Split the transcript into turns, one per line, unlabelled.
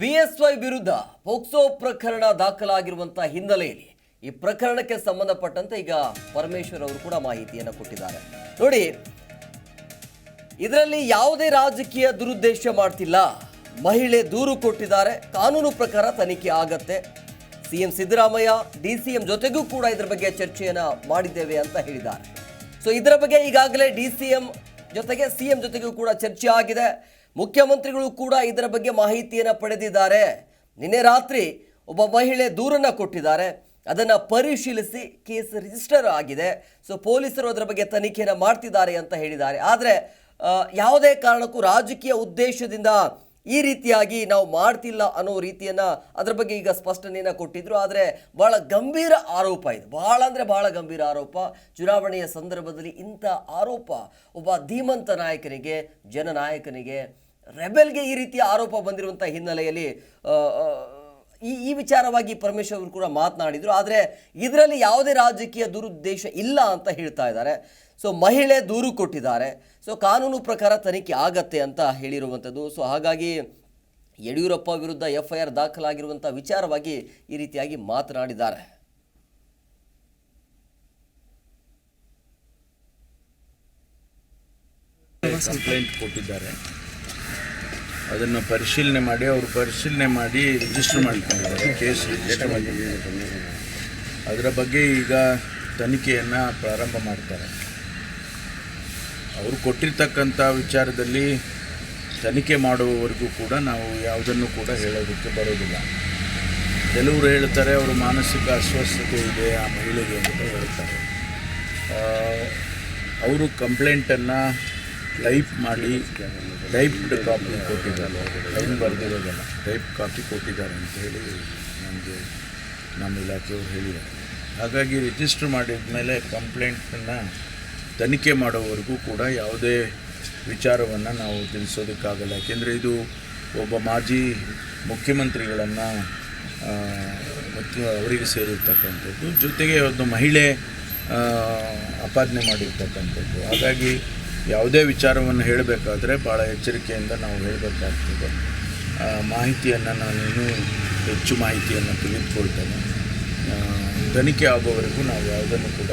BSY ವಿರುದ್ಧ POCSO ಪ್ರಕರಣ ದಾಖಲಾಗಿರುವಂತಹ ಹಿನ್ನೆಲೆಯಲ್ಲಿ ಈ ಪ್ರಕರಣಕ್ಕೆ ಸಂಬಂಧಪಟ್ಟಂತೆ ಈಗ ಪರಮೇಶ್ವರ್ ಅವರು ಕೂಡ ಮಾಹಿತಿಯನ್ನು ಕೊಟ್ಟಿದ್ದಾರೆ. ನೋಡಿ, ಇದರಲ್ಲಿ ಯಾವುದೇ ರಾಜಕೀಯ ದುರುದ್ದೇಶ ಮಾಡ್ತಿಲ್ಲ. ಮಹಿಳೆ ದೂರು ಕೊಟ್ಟಿದ್ದಾರೆ, ಕಾನೂನು ಪ್ರಕಾರ ತನಿಖೆ ಆಗತ್ತೆ. CM Siddaramaiah, D C M ಜೊತೆಗೂ ಕೂಡ ಇದರ ಬಗ್ಗೆ ಚರ್ಚೆಯನ್ನು ಮಾಡಿದ್ದೇವೆ ಅಂತ ಹೇಳಿದ್ದಾರೆ. ಸೊ ಇದರ ಬಗ್ಗೆ ಈಗಾಗಲೇ ಡಿ ಸಿ ಎಂ ಜೊತೆಗೆ, ಸಿ ಎಂ ಜೊತೆಗೂ ಕೂಡ ಚರ್ಚೆ ಆಗಿದೆ. ಮುಖ್ಯಮಂತ್ರಿಗಳು ಕೂಡ ಇದರ ಬಗ್ಗೆ ಮಾಹಿತಿಯನ್ನು ಪಡೆದಿದ್ದಾರೆ. ನಿನ್ನೆ ರಾತ್ರಿ ಒಬ್ಬ ಮಹಿಳೆ ದೂರನ್ನು ಕೊಟ್ಟಿದ್ದಾರೆ. ಅದನ್ನು ಪರಿಶೀಲಿಸಿ ಕೇಸ್ ರಿಜಿಸ್ಟರ್ ಆಗಿದೆ. ಸೊ, ಪೊಲೀಸರು ಅದರ ಬಗ್ಗೆ ತನಿಖೆಯನ್ನು ಮಾಡ್ತಿದ್ದಾರೆ ಅಂತ ಹೇಳಿದ್ದಾರೆ. ಆದರೆ ಯಾವುದೇ ಕಾರಣಕ್ಕೂ ರಾಜಕೀಯ ಉದ್ದೇಶದಿಂದ ಈ ರೀತಿಯಾಗಿ ನಾವು ಮಾಡ್ತಿಲ್ಲ ಅನ್ನೋ ರೀತಿಯನ್ನು ಅದ್ರ ಬಗ್ಗೆ ಈಗ ಸ್ಪಷ್ಟನೆಯನ್ನು ಕೊಟ್ಟಿದ್ರು. ಆದರೆ ಭಾಳ ಗಂಭೀರ ಆರೋಪ ಇದು. ಭಾಳ ಅಂದರೆ ಭಾಳ ಗಂಭೀರ ಆರೋಪ. ಚುನಾವಣೆಯ ಸಂದರ್ಭದಲ್ಲಿ ಇಂಥ ಆರೋಪ ಒಬ್ಬ ಧೀಮಂತ ನಾಯಕನಿಗೆ, ಜನನಾಯಕನಿಗೆ, ರೆಬೆಲ್ಗೆ ಈ ರೀತಿಯ ಆರೋಪ ಬಂದಿರುವಂಥ ಹಿನ್ನೆಲೆಯಲ್ಲಿ ಈ ಈ ವಿಚಾರವಾಗಿ ಪರಮೇಶ್ವರ್ ಅವರು ಕೂಡ ಮಾತನಾಡಿದರು. ಆದರೆ ಇದರಲ್ಲಿ ಯಾವುದೇ ರಾಜಕೀಯ ದುರುದ್ದೇಶ ಇಲ್ಲ ಅಂತ ಹೇಳ್ತಾ ಇದ್ದಾರೆ. ಸೊ ಮಹಿಳೆ ದೂರು ಕೊಟ್ಟಿದ್ದಾರೆ. ಸೊ ಕಾನೂನು ಪ್ರಕಾರ ತನಿಖೆ ಆಗತ್ತೆ ಅಂತ ಹೇಳಿರುವಂಥದ್ದು. ಸೊ ಹಾಗಾಗಿ ಯಡಿಯೂರಪ್ಪ ವಿರುದ್ಧ ಎಫ್ ಐ ಆರ್ ದಾಖಲಾಗಿರುವಂಥ ವಿಚಾರವಾಗಿ ಈ ರೀತಿಯಾಗಿ ಮಾತನಾಡಿದ್ದಾರೆ.
ಕಂಪ್ಲೇಂಟ್ ಕೊಟ್ಟಿದ್ದಾರೆ. ಅದನ್ನು ಪರಿಶೀಲನೆ ಮಾಡಿ, ಅವರು ಪರಿಶೀಲನೆ ಮಾಡಿ ರಿಜಿಸ್ಟರ್ ಮಾಡಿಕೊಂಡಿದ್ದಾರೆ. ಕೇಸ್ ರಿಜಿಸ್ಟರ್ ಮಾಡಿ ಅದರ ಬಗ್ಗೆ ಈಗ ತನಿಖೆಯನ್ನು ಪ್ರಾರಂಭ ಮಾಡ್ತಾರೆ. ಅವರು ಕೊಟ್ಟಿರ್ತಕ್ಕಂಥ ವಿಚಾರದಲ್ಲಿ ತನಿಖೆ ಮಾಡುವವರೆಗೂ ಕೂಡ ನಾವು ಯಾವುದನ್ನು ಕೂಡ ಹೇಳೋದಕ್ಕೆ ಬರೋದಿಲ್ಲ. ಕೆಲವರು ಹೇಳ್ತಾರೆ, ಅವರು ಮಾನಸಿಕ ಅಸ್ವಸ್ಥತೆ ಇದೆ, ಆ ಮಹಿಳೆಗೆ ಅಂತ ಹೇಳ್ತಾರೆ. ಅವರು ಕಂಪ್ಲೇಂಟನ್ನು ಟೈಪ್ ಮಾಡಿ ಟೈಪ್ಡ್ ಕಾಪಿ ಕೊಟ್ಟಿದ್ದಾರೆ. ಲೈನ್ ಬರೆದಿರೋದಲ್ಲ ಟೈಪ್ ಕಾಪಿ ಕೊಟ್ಟಿದ್ದಾರೆ ಅಂತ ಹೇಳಿ ನಮಗೆ, ನಮ್ಮ ಇಲಾಖೆಯವರು ಹೇಳಿದ್ದಾರೆ. ಹಾಗಾಗಿ ರಿಜಿಸ್ಟರ್ ಮಾಡಿದ ಮೇಲೆ ಕಂಪ್ಲೇಂಟನ್ನು ತನಿಖೆ ಮಾಡೋವರೆಗೂ ಕೂಡ ಯಾವುದೇ ವಿಚಾರವನ್ನು ನಾವು ತಿಳಿಸೋದಕ್ಕಾಗಲ್ಲ. ಯಾಕೆಂದರೆ ಇದು ಒಬ್ಬ ಮಾಜಿ ಮುಖ್ಯಮಂತ್ರಿಗಳನ್ನು ಮತ್ತು ಅವರಿಗೆ ಸೇರಿರ್ತಕ್ಕಂಥದ್ದು, ಜೊತೆಗೆ ಒಂದು ಮಹಿಳೆ ಆಪಾದನೆ ಮಾಡಿರ್ತಕ್ಕಂಥದ್ದು. ಹಾಗಾಗಿ ಯಾವುದೇ ವಿಚಾರವನ್ನು ಹೇಳಬೇಕಾದ್ರೆ ಭಾಳ ಎಚ್ಚರಿಕೆಯಿಂದ ನಾವು ಹೇಳಬೇಕಾಗ್ತದೆ. ಮಾಹಿತಿಯನ್ನು ನಾನು ಇನ್ನೂ ಹೆಚ್ಚು ಮಾಹಿತಿಯನ್ನು ತಿಳಿದುಕೊಳ್ತೇನೆ. ತನಿಖೆ ಆಗೋವರೆಗೂ ನಾವು ಯಾವುದನ್ನು ಕೂಡ